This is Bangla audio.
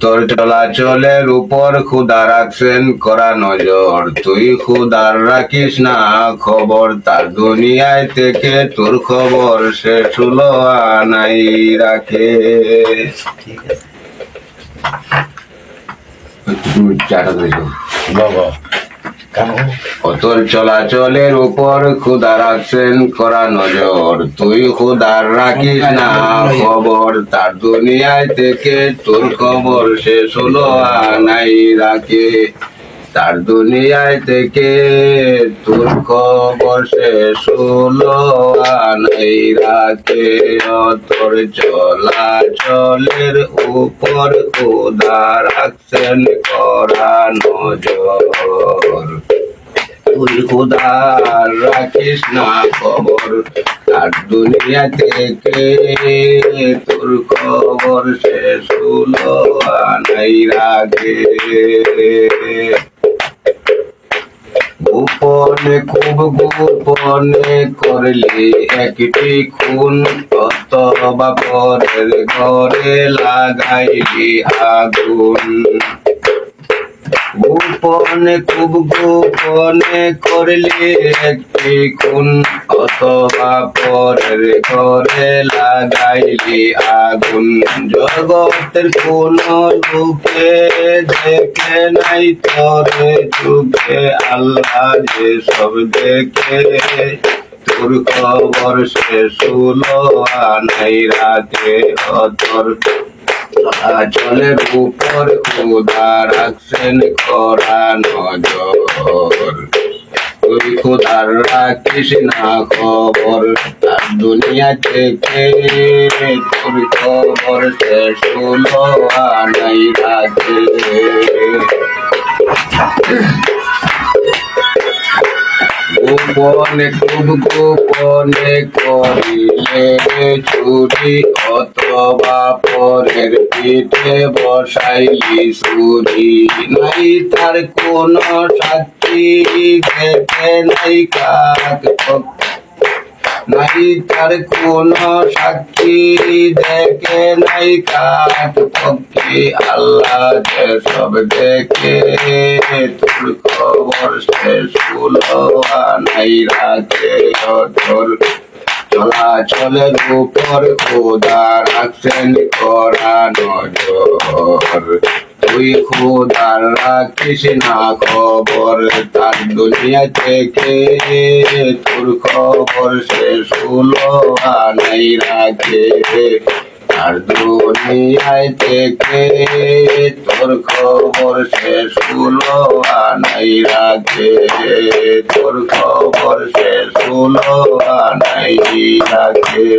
তোর চলাচলের উপর খুদা রাখছেন করা নজর। তুই খুদার রাখিস না খবর তার দুনিয়ায় থেকে তোর খবর সে হলো আনাই রাখে। চাটা বাবা। তোর চলাচলের উপর খুদা রাখছেন, করা নজর। তুই খুদার রাখিস না, খবর তার দুনিয়ায় থেকে, তোর খবর শেষ হলো নাই রাখে। তার দুনিয়ায় থেকে তোর খবর শেষ হলো আনাই রাখে ও তোর চলাচলের উপর খুদা রাখছেন করা নজর। তুই খুদার রাখিস না খবর আর দুনিয়া থেকে তোর খবর শেষ হলো আনাই রাগে গোপনে, খুব গোপনে করলি একটি খুন অথবা পরের ঘরে লাগাইলি আগুন। গোপনে, খুব গোপনে করলে একটি খুন অথবা পরের ঘরে লাগাইলি আগুন। জগতের কোন লোকে দেখে নাই তোরে যুগে আল্লাহ যে সব দেখে। তোর খবর শেষ হলো আনাই রাতে অতর। চলের উপর খুদা রাখছেন করা নজর। তুই খুদার রাখিস না খবর, তার দুনিয়া থেকে তোর খবর শেষ হলো আনাই রাতে। গোপনে খুব গোপনে করিলে চুরি অথবা পরের পিঠে বসাইলি সুরি নাই তার কোন সাক্ষী দেখে নাই কাক নাই তার কোন সাক্ষী দেখে নাই কাক আল্লাহ যে সব দেখে তোর খবর শেষ হলো নাই রাখে তোর চলাচলের উপর খোদা রাখছেন করা নজর তুই খোদার না খবর, তার দুনিয়া থেকে তোর খবর সে হলো আনাই রাখে। তার দুনিয়ায় থেকে তোর খবর সে হলো আনাই রাখে। তোর খবর শেষ হলো আনাই রাখে।